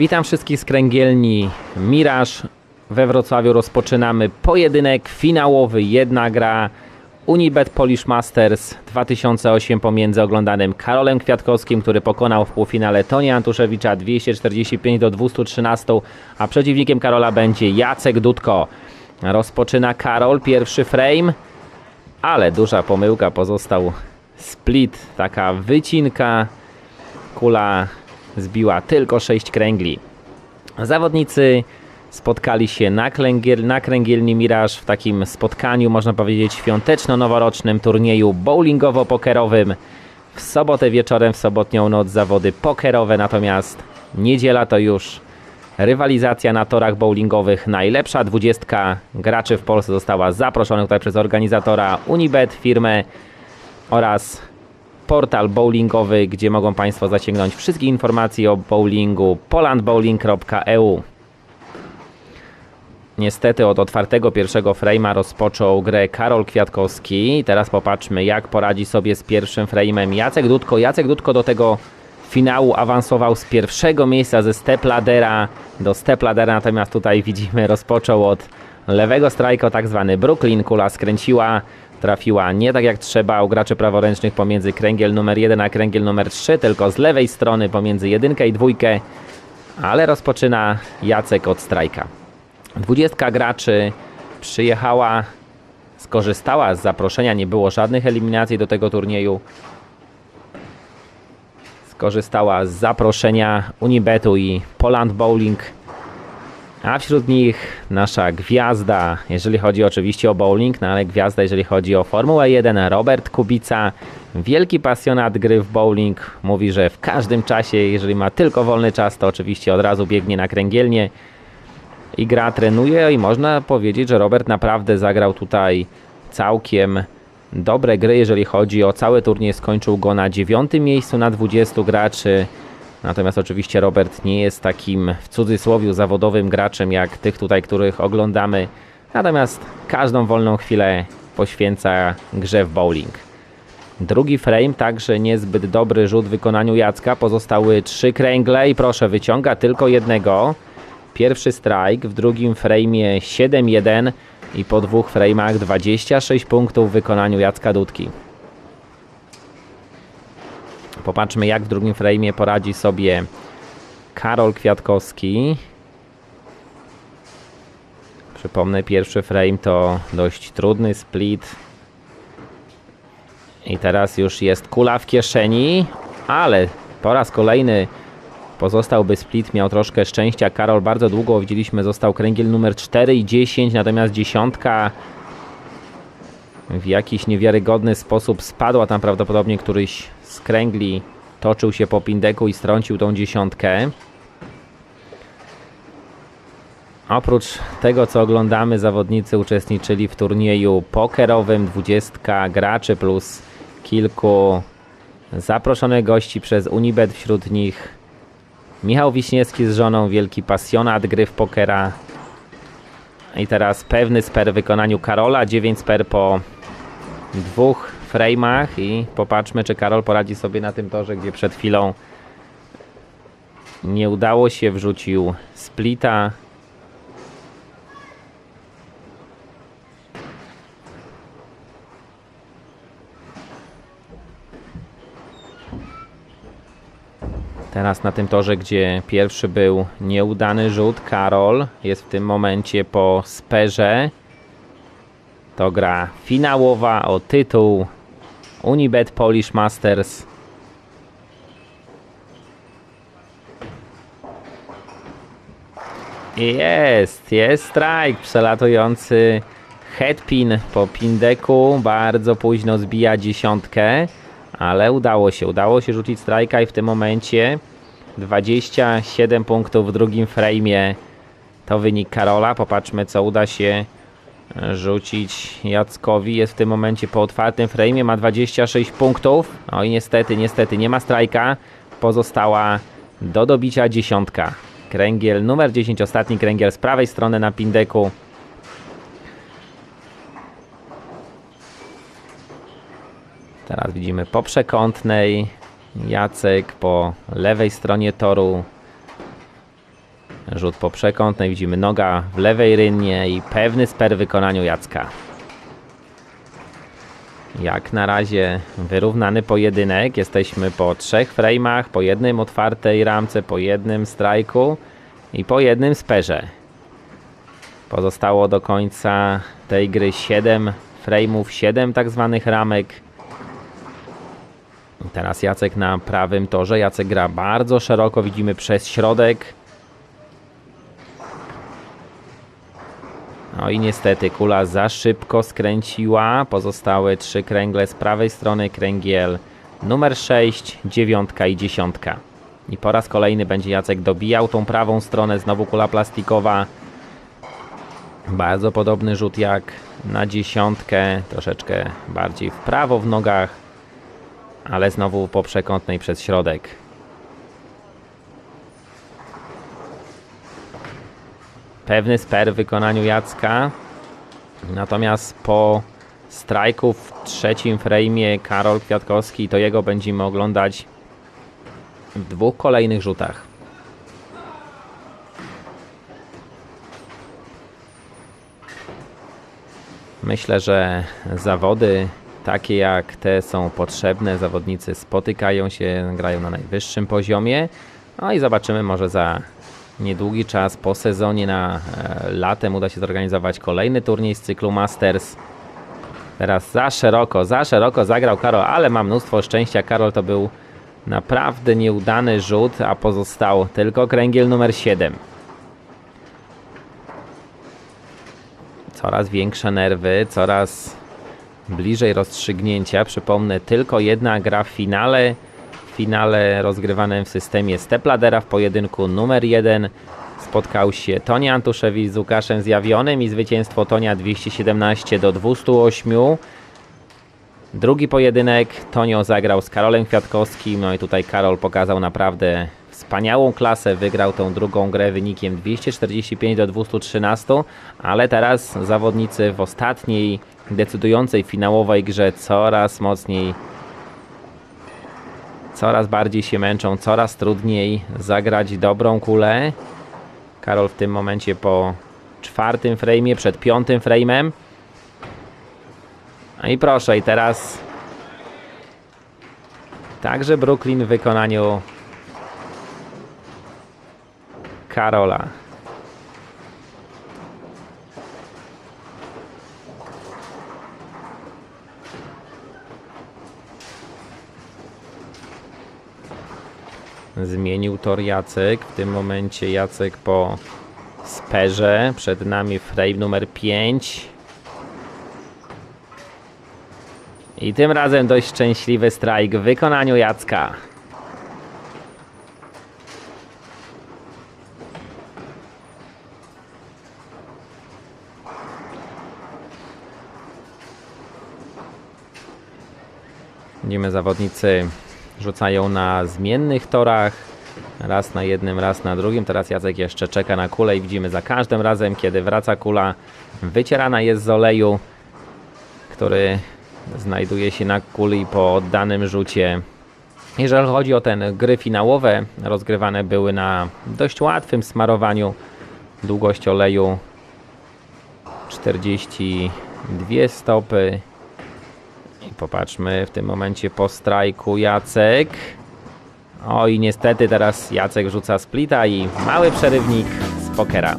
Witam wszystkich z kręgielni Miraż. We Wrocławiu rozpoczynamy pojedynek finałowy, jedna gra Unibet Polish Masters 2008 pomiędzy oglądanym Karolem Kwiatkowskim, który pokonał w półfinale Tonia Antuszewicza 245 do 213, a przeciwnikiem Karola będzie Jacek Dudko. Rozpoczyna Karol, pierwszy frame, ale duża pomyłka, pozostał split, taka wycinka, kula zbiła tylko 6 kręgli. Zawodnicy spotkali się na, kręgiel, na kręgielni Miraż w takim spotkaniu, można powiedzieć, świąteczno-noworocznym turnieju bowlingowo-pokerowym. W sobotę wieczorem, w sobotnią noc zawody pokerowe, natomiast niedziela to już rywalizacja na torach bowlingowych. Najlepsza dwudziestka graczy w Polsce została zaproszona tutaj przez organizatora Unibet, firmę oraz portal bowlingowy, gdzie mogą Państwo zasięgnąć wszystkie informacje o bowlingu polandbowling.eu. Niestety od otwartego pierwszego frame'a rozpoczął grę Karol Kwiatkowski. Teraz popatrzmy jak poradzi sobie z pierwszym frame'em Jacek Dudko. Jacek Dudko do tego finału awansował z pierwszego miejsca ze Stepladera do Stepladera, natomiast tutaj widzimy rozpoczął od lewego strajka, tak zwany Brooklyn. Kula skręciła, trafiła nie tak jak trzeba u graczy praworęcznych pomiędzy kręgiel numer 1 a kręgiel numer 3, tylko z lewej strony pomiędzy jedynkę i dwójkę, ale rozpoczyna Jacek od strajka. 20 graczy przyjechała, skorzystała z zaproszenia, nie było żadnych eliminacji do tego turnieju. Skorzystała z zaproszenia Unibetu i Poland Bowling. A wśród nich nasza gwiazda, jeżeli chodzi oczywiście o bowling, no ale gwiazda, jeżeli chodzi o Formułę 1, Robert Kubica, wielki pasjonat gry w bowling. Mówi, że w każdym czasie, jeżeli ma tylko wolny czas, to oczywiście od razu biegnie na kręgielnie i gra, trenuje i można powiedzieć, że Robert naprawdę zagrał tutaj całkiem dobre gry, jeżeli chodzi o cały turniej. Skończył go na dziewiątym miejscu na 20 graczy. Natomiast oczywiście Robert nie jest takim w cudzysłowie zawodowym graczem jak tych tutaj, których oglądamy. Natomiast każdą wolną chwilę poświęca grze w bowling. Drugi frame, także niezbyt dobry rzut w wykonaniu Jacka. Pozostały trzy kręgle i proszę, wyciąga tylko jednego. Pierwszy strike, w drugim frame'ie 7-1 i po dwóch frame'ach 26 punktów w wykonaniu Jacka Dudki. Popatrzmy jak w drugim frame'ie poradzi sobie Karol Kwiatkowski. Przypomnę, pierwszy frame to dość trudny split. I teraz już jest kula w kieszeni, ale po raz kolejny Pozostałby split, miał troszkę szczęścia. Karol bardzo długo widzieliśmy, został kręgiel numer 4 i 10, natomiast dziesiątka w jakiś niewiarygodny sposób spadła tam prawdopodobnie któryś z kręgli toczył się po pindeku i strącił tą dziesiątkę. Oprócz tego, co oglądamy, zawodnicy uczestniczyli w turnieju pokerowym. 20 graczy plus kilku zaproszonych gości przez Unibet, wśród nich Michał Wiśniewski z żoną, wielki pasjonat gry w pokera. I teraz pewny sper w wykonaniu Karola, 9 sper po dwóch frame'ach i popatrzmy, czy Karol poradzi sobie na tym torze, gdzie przed chwilą nie udało się, wrzucił splita. Teraz na tym torze, gdzie pierwszy był nieudany rzut, Karol jest w tym momencie po sperze. To gra finałowa o tytuł Unibet Polish Masters. Jest, jest strike, przelatujący headpin po pindeku, bardzo późno zbija dziesiątkę. Ale udało się, udało się rzucić strajka i w tym momencie 27 punktów w drugim frame'ie to wynik Karola. Popatrzmy co uda się rzucić Jackowi. Jest w tym momencie po otwartym frame'ie, ma 26 punktów. No i niestety, niestety nie ma strajka. Pozostała do dobicia dziesiątka. Kręgiel numer 10, ostatni kręgiel z prawej strony na pindeku. Teraz widzimy po przekątnej Jacek po lewej stronie toru. Rzut po przekątnej, widzimy noga w lewej rynnie i pewny sper w wykonaniu Jacka. Jak na razie wyrównany pojedynek. Jesteśmy po trzech frame'ach, po jednym otwartej ramce, po jednym strajku i po jednym sperze. Pozostało do końca tej gry 7 frame'ów, 7 tak zwanych ramek. Teraz Jacek na prawym torze. Jacek gra bardzo szeroko, widzimy przez środek. No i niestety kula za szybko skręciła. Pozostałe trzy kręgle z prawej strony kręgiel numer 6, dziewiątka i dziesiątka. I po raz kolejny będzie Jacek dobijał tą prawą stronę, znowu kula plastikowa. Bardzo podobny rzut jak na dziesiątkę, troszeczkę bardziej w prawo w nogach, ale znowu po przekątnej przez środek. Pewny sper w wykonaniu Jacka. Natomiast po strajku w trzecim frame'ie Karol Kwiatkowski, to jego będziemy oglądać w dwóch kolejnych rzutach. Myślę, że zawody takie jak te są potrzebne. Zawodnicy spotykają się, grają na najwyższym poziomie. No i zobaczymy, może za niedługi czas po sezonie na e, latem uda się zorganizować kolejny turniej z cyklu Masters. Teraz za szeroko, za szeroko zagrał Karol, ale ma mnóstwo szczęścia. Karol to był naprawdę nieudany rzut, a pozostał tylko kręgiel numer 7. Coraz większe nerwy, coraz bliżej rozstrzygnięcia. Przypomnę, tylko jedna gra w finale. Finale rozgrywanym w systemie Stepladera w pojedynku numer 1 spotkał się Toni Antuszewicz z Łukaszem Zjawionym i zwycięstwo Tonia 217 do 208. Drugi pojedynek Tonio zagrał z Karolem Kwiatkowskim, no i tutaj Karol pokazał naprawdę wspaniałą klasę, wygrał tą drugą grę wynikiem 245 do 213, ale teraz zawodnicy w ostatniej decydującej finałowej grze coraz mocniej coraz bardziej się męczą, coraz trudniej zagrać dobrą kulę. Karol w tym momencie po czwartym frame'ie, przed piątym frame'em. No i proszę, i teraz także Brooklyn w wykonaniu Karola. Zmienił tor Jacek. W tym momencie Jacek po sperze. Przed nami frame numer 5. I tym razem dość szczęśliwy strajk w wykonaniu Jacka. Widzimy zawodnicy rzucają na zmiennych torach. Raz na jednym, raz na drugim. Teraz Jacek jeszcze czeka na kulę i widzimy za każdym razem, kiedy wraca kula, wycierana jest z oleju, który znajduje się na kuli po oddanym rzucie. Jeżeli chodzi o ten gry finałowe, rozgrywane były na dość łatwym smarowaniu. Długość oleju 42 stopy. Popatrzmy w tym momencie po strajku Jacek. O i niestety teraz Jacek rzuca splita i mały przerywnik z pokera.